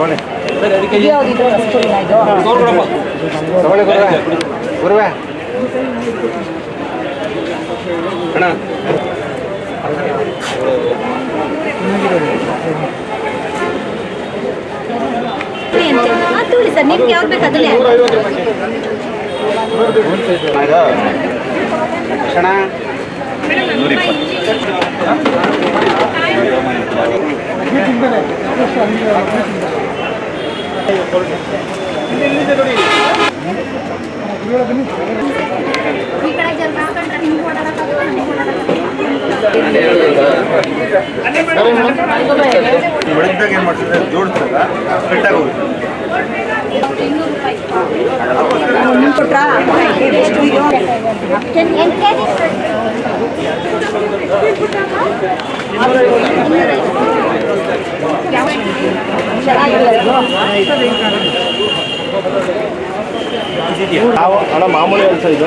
ಗುರುವೆ ಗುರುವೆ ಅಣ್ಣ ತಗೊಳ್ಳಿ ಸರ್ ನಿಮ್ಗೆ ಯಾವ್ದು ಬೇಕು ಅದನ್ನೇ ಕ್ಷಣ ಹೊಡೆದಾಗ ಏನು ಮಾಡ್ತಾರೆ ಜೋಡಿಸಿದಾಗ ಫಿಟ್ಟಾಗಿ ಹೋಗುತ್ತೆ ಇನ್ನೂರು ರೂಪಾಯಿ. ಮಾಮೂಲಿ? ನಾವು ಅಣ್ಣ ಮಾಮೂಲಿ ಇದು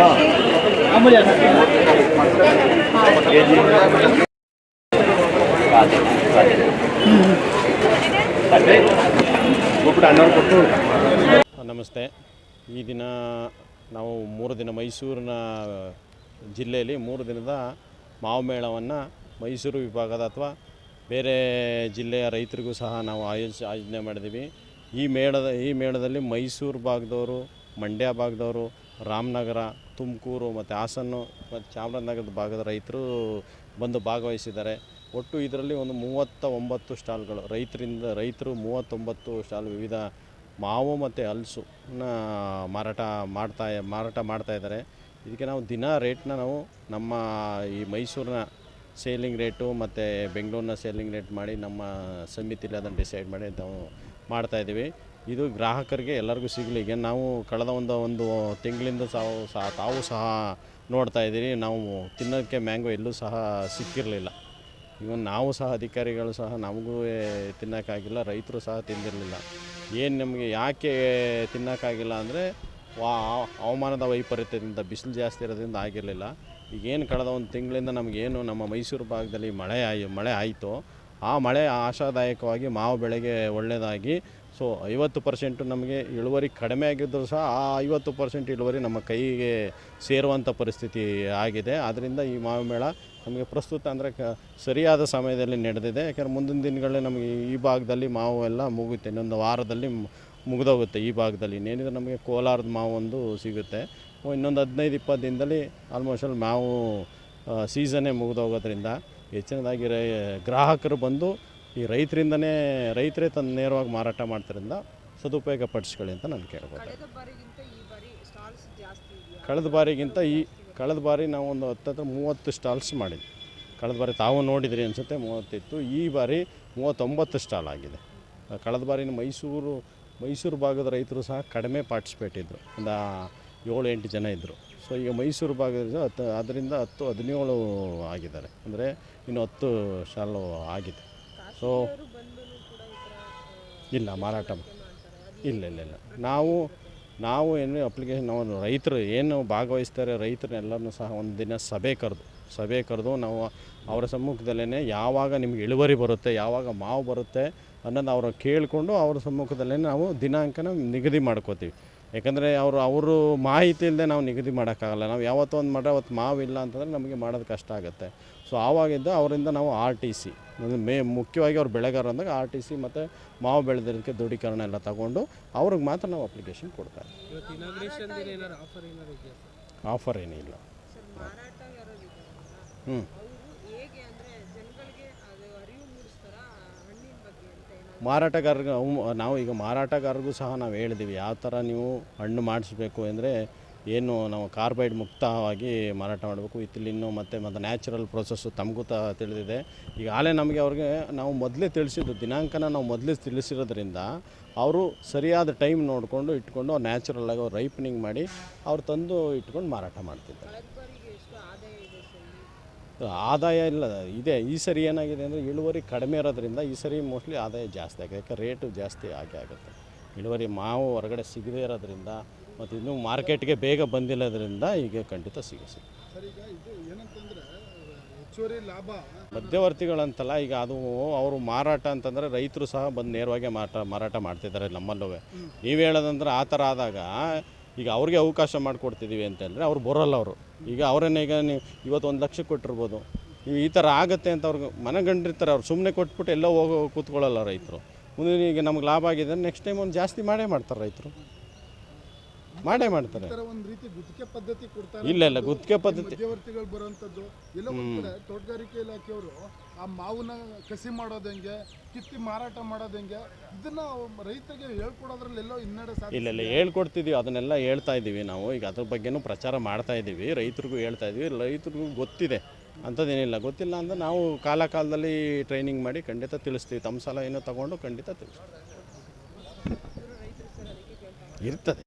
ಹಣ್ಣವ್ರು ಕೊಟ್ಟು ನಮಸ್ತೆ. ಈ ದಿನ ನಾವು ಮೂರು ದಿನ ಮೈಸೂರಿನ ಜಿಲ್ಲೆಯಲ್ಲಿ ಮೂರು ದಿನದ ಮಾವು ಮೇಳವನ್ನು ಮೈಸೂರು ವಿಭಾಗದ ಅಥವಾ ಬೇರೆ ಜಿಲ್ಲೆಯ ರೈತರಿಗೂ ಸಹ ನಾವು ಆಯೋಜ, ಆಯೋಜನೆ ಮಾಡಿದ್ದೀವಿ. ಈ ಮೇಳದ, ಈ ಮೇಳದಲ್ಲಿ ಮೈಸೂರು ಭಾಗದವರು, ಮಂಡ್ಯ ಭಾಗದವರು, ರಾಮನಗರ, ತುಮಕೂರು ಮತ್ತು ಹಾಸನ್ನು ಮತ್ತು ಚಾಮರಾಜನಗರದ ಭಾಗದ ರೈತರು ಬಂದು ಭಾಗವಹಿಸಿದ್ದಾರೆ. ಒಟ್ಟು ಇದರಲ್ಲಿ ಒಂದು ಮೂವತ್ತ ಒಂಬತ್ತು ಸ್ಟಾಲ್ಗಳು ರೈತರಿಂದ, ರೈತರು ಮೂವತ್ತೊಂಬತ್ತು ಸ್ಟಾಲ್ ವಿವಿಧ ಮಾವು ಮತ್ತು ಹಲಸು ಮಾರಾಟ ಮಾಡ್ತಾ ಮಾರಾಟ ಮಾಡ್ತಾ ಇದ್ದಾರೆ. ಇದಕ್ಕೆ ನಾವು ದಿನ ರೇಟ್ನ ನಾವು ನಮ್ಮ ಈ ಮೈಸೂರಿನ ಸೇಲಿಂಗ್ ರೇಟು ಮತ್ತು ಬೆಂಗಳೂರಿನ ಸೇಲಿಂಗ್ ರೇಟ್ ಮಾಡಿ ನಮ್ಮ ಸಮಿತಿಲಿ ಅದನ್ನು ಡಿಸೈಡ್ ಮಾಡಿ ನಾವು ಮಾಡ್ತಾಯಿದ್ದೀವಿ ಇದು ಗ್ರಾಹಕರಿಗೆ ಎಲ್ಲರಿಗೂ ಸಿಗಲಿ. ಈಗ ನಾವು ಕಳೆದ ಒಂದು ಒಂದು ತಿಂಗಳಿಂದ ಸಹ ತಾವು ಸಹ ನೋಡ್ತಾ ಇದ್ದೀರಿ. ನಾವು ತಿನ್ನೋಕ್ಕೆ ಮ್ಯಾಂಗೋ ಎಲ್ಲೂ ಸಹ ಸಿಕ್ಕಿರಲಿಲ್ಲ. ಇವನ್ ನಾವು ಸಹ ಅಧಿಕಾರಿಗಳು ಸಹ ನಮಗೂ ತಿನ್ನೋಕ್ಕಾಗಿಲ್ಲ. ರೈತರು ಸಹ ತಿಂದಿರಲಿಲ್ಲ. ಏನು ನಮಗೆ ಯಾಕೆ ತಿನ್ನೋಕ್ಕಾಗಿಲ್ಲ ಅಂದರೆ, ವಾ, ಹವಾಮಾನದ ವೈಪರೀತ್ಯದಿಂದ, ಬಿಸಿಲು ಜಾಸ್ತಿ ಇರೋದ್ರಿಂದ ಆಗಿರಲಿಲ್ಲ. ಈಗೇನು ಕಳೆದ ಒಂದು ತಿಂಗಳಿಂದ ನಮಗೇನು ನಮ್ಮ ಮೈಸೂರು ಭಾಗದಲ್ಲಿ ಮಳೆ ಆಯ್, ಮಳೆ ಆಯಿತು. ಆ ಮಳೆ ಆಶಾದಾಯಕವಾಗಿ ಮಾವು ಬೆಳೆಗೆ ಒಳ್ಳೆಯದಾಗಿ ಸೊ ಐವತ್ತು ಪರ್ಸೆಂಟು ನಮಗೆ ಇಳುವರಿ ಕಡಿಮೆ ಆಗಿದ್ದರೂ ಸಹ ಆ ಐವತ್ತು ಪರ್ಸೆಂಟ್ ಇಳುವರಿ ನಮ್ಮ ಕೈಗೆ ಸೇರುವಂಥ ಪರಿಸ್ಥಿತಿ ಆಗಿದೆ. ಆದ್ದರಿಂದ ಈ ಮಾವು ಮೇಳ ನಮಗೆ ಪ್ರಸ್ತುತ ಅಂದರೆ ಕ ಸರಿಯಾದ ಸಮಯದಲ್ಲಿ ನಡೆದಿದೆ. ಯಾಕಂದರೆ ಮುಂದಿನ ದಿನಗಳಲ್ಲಿ ನಮಗೆ ಈ ಭಾಗದಲ್ಲಿ ಮಾವು ಎಲ್ಲ ಮುಗುತ್ತೆ ಇನ್ನೊಂದು ವಾರದಲ್ಲಿ ಮುಗಿದೋಗುತ್ತೆ ಈ ಭಾಗದಲ್ಲಿ. ಇನ್ನೇನಿದ್ರೆ ನಮಗೆ ಕೋಲಾರದ ಮಾವು ಒಂದು ಸಿಗುತ್ತೆ. ಇನ್ನೊಂದು ಹದಿನೈದು ಇಪ್ಪತ್ತು ದಿನದಲ್ಲಿ ಆಲ್ಮೋಸ್ಟ್ ಅಲ್ಲಿ ಮಾವು ಸೀಸನ್ನೇ ಮುಗಿದೋಗೋದ್ರಿಂದ ಹೆಚ್ಚಿನದಾಗಿರೋ ಗ್ರಾಹಕರು ಬಂದು ಈ ರೈತರಿಂದನೇ ರೈತರೇ ತನ್ನ ನೇರವಾಗಿ ಮಾರಾಟ ಮಾಡ್ತಿರಿಂದ ಸದುಪಯೋಗ ಪಡಿಸ್ಕೊಳ್ಳಿ ಅಂತ ನಾನು ಕೇಳ್ಬೋದು. ಕಳೆದ ಬಾರಿಗಿಂತ ಈ ಕಳೆದ ಬಾರಿ ನಾವು ಒಂದು ಹತ್ತತ್ರ ಮೂವತ್ತು ಸ್ಟಾಲ್ಸ್ ಮಾಡಿದ್ವಿ. ಕಳೆದ ಬಾರಿ ತಾವು ನೋಡಿದ್ರಿ ಅನಿಸುತ್ತೆ ಮೂವತ್ತಿತ್ತು ಈ ಬಾರಿ ಮೂವತ್ತೊಂಬತ್ತು ಸ್ಟಾಲ್ ಆಗಿದೆ. ಕಳೆದ ಬಾರಿ ಮೈಸೂರು ಮೈಸೂರು ಭಾಗದ ರೈತರು ಸಹ ಕಡಿಮೆ ಪಾರ್ಟಿಸಿಪೇಟ್ ಇದ್ದರು ಒಂದು ಏಳು ಎಂಟು ಜನ ಇದ್ದರು ಸೊ ಈಗ ಮೈಸೂರು ಭಾಗದ ಹತ್ತು ಅದರಿಂದ ಹತ್ತು ಹದಿನೇಳು ಆಗಿದ್ದಾರೆ. ಅಂದರೆ ಇನ್ನು ಹತ್ತು ಸ್ಟಾಲು ಆಗಿದೆ. ಸೊ ಇಲ್ಲ, ಮಾರಾಟ ಇಲ್ಲ ಇಲ್ಲ ಇಲ್ಲ. ನಾವು ನಾವು ಏನು ಅಪ್ಲಿಕೇಶನ್ ನಾವು ರೈತರು ಏನು ಭಾಗವಹಿಸ್ತಾರೆ ರೈತರನ್ನೆಲ್ಲರನ್ನೂ ಸಹ ಒಂದು ದಿನ ಸಭೆ ಕರೆದು ಸಭೆ ಕರೆದು ನಾವು ಅವರ ಸಮ್ಮುಖದಲ್ಲೇ ಯಾವಾಗ ನಿಮ್ಗೆ ಇಳುವರಿ ಬರುತ್ತೆ, ಯಾವಾಗ ಮಾವು ಬರುತ್ತೆ ಅನ್ನೋದು ಅವ್ರ ಕೇಳಿಕೊಂಡು ಅವ್ರ ಸಮ್ಮುಖದಲ್ಲೇ ನಾವು ದಿನಾಂಕನ ನಿಗದಿ ಮಾಡ್ಕೋತೀವಿ. ಯಾಕಂದರೆ ಅವರು ಅವರು ಮಾಹಿತಿ ಇಲ್ಲದೆ ನಾವು ನಿಗದಿ ಮಾಡೋಕ್ಕಾಗಲ್ಲ. ನಾವು ಯಾವತ್ತೋ ಒಂದು ಮಾಡ್ರೆ ಅವತ್ತು ಮಾವಿಲ್ಲ ಅಂತಂದರೆ ನಮಗೆ ಮಾಡೋದು ಕಷ್ಟ ಆಗುತ್ತೆ. ಸೊ ಆವಾಗಿದ್ದ ಅವರಿಂದ ನಾವು ಆರ್ ಟಿ ಸಿ ಮೇ ಮುಖ್ಯವಾಗಿ ಅವ್ರು ಬೆಳೆಗಾರ ಅಂದಾಗ ಆರ್ ಟಿ ಸಿ ಮತ್ತು ಮಾವು ಬೆಳೆದಿರೋದಕ್ಕೆ ದೃಢೀಕರಣ ಎಲ್ಲ ತಗೊಂಡು ಅವ್ರಿಗೆ ಮಾತ್ರ ನಾವು ಅಪ್ಲಿಕೇಶನ್ ಕೊಡ್ತಾರೆ ಇವತ್ತು ಇನಾಗ್ರೇಷನ್ ದಿನ ಆಫರ್ ಏನಾರು ಇದೆಯಾ ಸರ್? ಆಫರ್ ಏನಿಲ್ಲ. ಹ್ಞೂ ಅವರು ಹೇಗೆ ಅಂದರೆ ಜನಗಳಿಗೆ ಅದು ಅರಿವು ಮೂಡಿಸ್ತಾರ ಹಣ್ಣಿನ ಬಗ್ಗೆ ಅಂತ ಏನಾದರೂ ಮಾರಾಟಗಾರರಿಗೆ ನಾವು ಈಗ ಮಾರಾಟಗಾರರಿಗೂ ಸಹ ನಾವು ಹೇಳಿದ್ದೀವಿ, ಯಾವ ಥರ ನೀವು ಹಣ್ಣು ಮಾಡಿಸ್ಬೇಕು ಅಂದರೆ ಏನು ನಾವು ಕಾರ್ಬೈಡ್ ಮುಕ್ತವಾಗಿ ಮಾರಾಟ ಮಾಡಬೇಕು. ಇನ್ನು ಮತ್ತು ಮತ್ತು ನ್ಯಾಚುರಲ್ ಪ್ರೊಸೆಸ್ಸು ತಮಗೂ ತ ತಿಳಿದಿದೆ. ಈಗ ಆಲೇ ನಮಗೆ ಅವ್ರಿಗೆ ನಾವು ಮೊದಲೇ ತಿಳಿಸಿದ್ದು, ದಿನಾಂಕನ ನಾವು ಮೊದಲೇ ತಿಳಿಸಿರೋದ್ರಿಂದ ಅವರು ಸರಿಯಾದ ಟೈಮ್ ನೋಡಿಕೊಂಡು ಇಟ್ಕೊಂಡು ನ್ಯಾಚುರಲ್ ಆಗಿ ಅವ್ರು ರೈಪನಿಂಗ್ ಮಾಡಿ ಅವ್ರು ತಂದು ಇಟ್ಕೊಂಡು ಮಾರಾಟ ಮಾಡ್ತಿದ್ದಾರೆ. ಆದಾಯ ಇಲ್ಲ. ಇದೆ ಈ ಸರಿ ಏನಾಗಿದೆ ಅಂದರೆ ಇಳುವರಿ ಕಡಿಮೆ ಇರೋದ್ರಿಂದ ಈ ಸರಿ ಮೋಸ್ಟ್ಲಿ ಆದಾಯ ಜಾಸ್ತಿ ಆಗಿದೆ. ಯಾಕೆ? ರೇಟು ಜಾಸ್ತಿ ಆಗಿ ಆಗುತ್ತೆ. ಇಳುವರಿ ಮಾವು ಹೊರಗಡೆ ಸಿಗದೇ ಇರೋದ್ರಿಂದ ಮತ್ತು ಇನ್ನೂ ಮಾರ್ಕೆಟ್ಗೆ ಬೇಗ ಬಂದಿಲ್ಲದ್ರಿಂದ ಈಗ ಖಂಡಿತ ಸಿಗ ಮಧ್ಯವರ್ತಿಗಳಂತಲ್ಲ ಈಗ ಅದು ಅವರು ಮಾರಾಟ ಅಂತಂದರೆ ರೈತರು ಸಹ ಬಂದು ನೇರವಾಗಿ ಮಾರಾಟ ಮಾರಾಟ ಮಾಡ್ತಿದ್ದಾರೆ ನಮ್ಮಲ್ಲೂ. ನೀವು ಹೇಳೋದಂದ್ರೆ ಆ ಥರ ಆದಾಗ ಈಗ ಅವ್ರಿಗೆ ಅವಕಾಶ ಮಾಡಿಕೊಡ್ತಿದ್ದೀವಿ ಅಂತಂದರೆ ಅವ್ರು ಬರೋಲ್ಲ ಅವರು. ಈಗ ಅವರೇನೆ ಈಗ ನೀವು ಇವತ್ತು ಒಂದು ಲಕ್ಷ ಕೊಟ್ಟಿರ್ಬೋದು. ನೀವು ಈ ಥರ ಆಗುತ್ತೆ ಅಂತ ಅವ್ರಿಗೆ ಮನಗಂಡಿರ್ತಾರೆ ಅವ್ರು. ಸುಮ್ಮನೆ ಕೊಟ್ಬಿಟ್ಟು ಎಲ್ಲೋ ಹೋಗೋ ಕೂತ್ಕೊಳ್ಳಲ್ಲ ರೈತರು. ಮುಂದಿನ ಈಗ ನಮ್ಗೆ ಲಾಭ ಆಗಿದೆ ನೆಕ್ಸ್ಟ್ ಟೈಮ್ ಒಂದು ಜಾಸ್ತಿ ಮಾಡೇ ಮಾಡ್ತಾರೆ ರೈತರು. ಮಾಡೇ ಮಾಡ್ತಾರೆ. ಒಂದು ರೀತಿ ಗುತ್ತಿಗೆ ಪದ್ಧತಿ ಕೊಡ್ತಾರೆ ಇಲ್ಲ ಇಲ್ಲ ಗುತ್ತಿಗೆ ಪದ್ಧತಿ. ಮಧ್ಯವರ್ತಿಗಳು ಬರುವಂತದ್ದು ಎಲ್ಲ ಕಡೆ ತೋಟಗಾರಿಕೆ ಇಲಾಖೆಯವರು ಆ ಮಾವನ್ನ ಕಸಿ ಮಾಡೋದು ಹೆಂಗೆ ಕಿತ್ತಿ ಮಾರಾಟ ಮಾಡೋದು ಹೆಂಗೆ ಇದನ್ನ ರೈತರಿಗೆ ಹೇಳ್ಕೊಡೋದ್ರಲ್ಲಿ ಎಲ್ಲೋ ಹಿನ್ನಡೆ ಸಾಧ್ಯ ಇಲ್ಲ ಇಲ್ಲ ಹೇಳ್ಕೊಡ್ತಿದೀವಿ ಅದನ್ನೆಲ್ಲ ಹೇಳ್ತಾ ಇದ್ದೀವಿ ನಾವು. ಈಗ ಅದ್ರ ಬಗ್ಗೆನೂ ಪ್ರಚಾರ ಮಾಡ್ತಾ ಇದ್ದೀವಿ ರೈತರಿಗೂ ಹೇಳ್ತಾ ಇದ್ದೀವಿ ರೈತರಿಗೂ ಗೊತ್ತಿದೆ. ಅಂಥದ್ದೇನಿಲ್ಲ. ಗೊತ್ತಿಲ್ಲ ಅಂದ್ರೆ ನಾವು ಕಾಲ ಕಾಲದಲ್ಲಿ ಟ್ರೈನಿಂಗ್ ಮಾಡಿ ಖಂಡಿತ ತಿಳಿಸ್ತೀವಿ. ತಮ್ಮ ಸಲ ಏನೋ ತಗೊಂಡು ಖಂಡಿತ ತಿಳಿಸ್ತೀವಿ. ಇರ್ತದೆ.